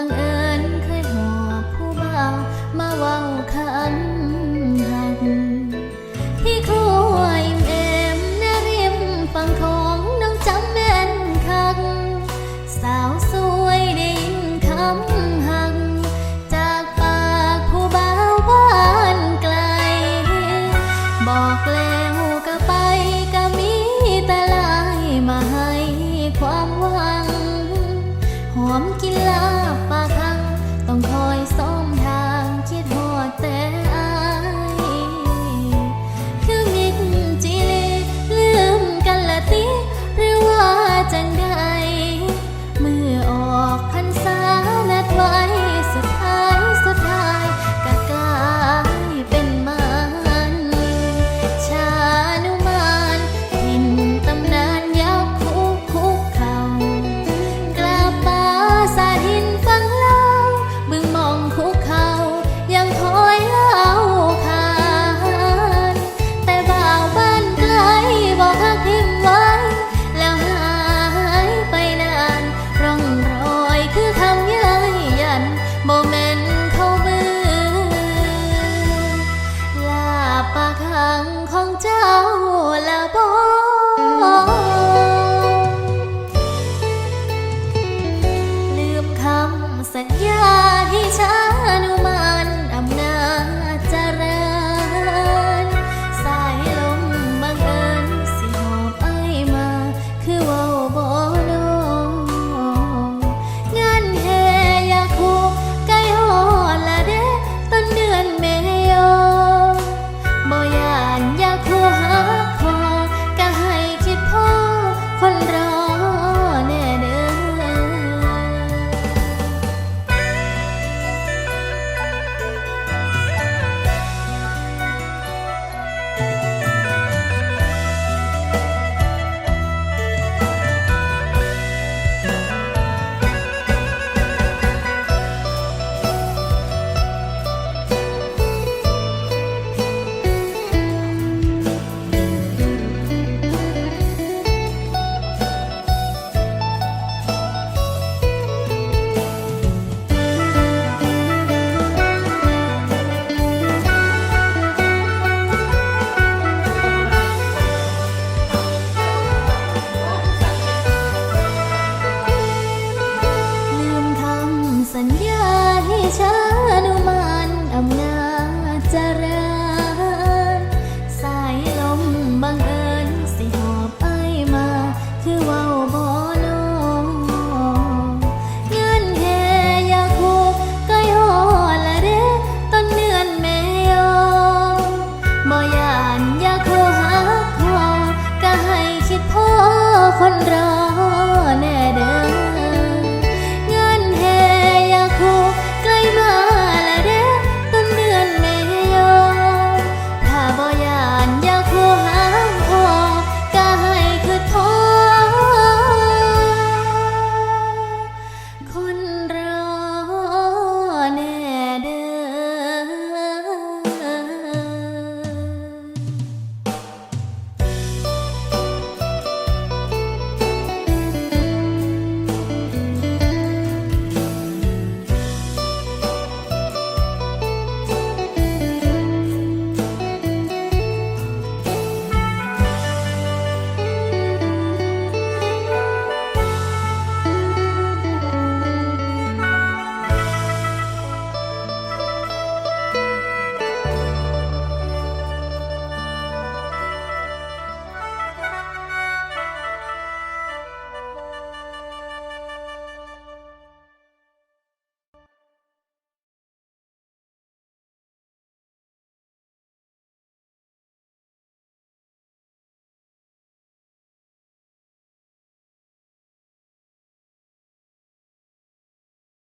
บังเอิญเคยหอบผู้เบามาเว้าคันหันที่ครัวอิ่มเอมนริมฟังของน้องจำแม่นคัก สาวสวยได้ยินคำหัก จากปากผู้เบาบ้านไกล บอกแล้วก็ไปก็มีแต่ลายมาให้ความว่า หอมกินลาปลาคัง ต้องคอยซ้อ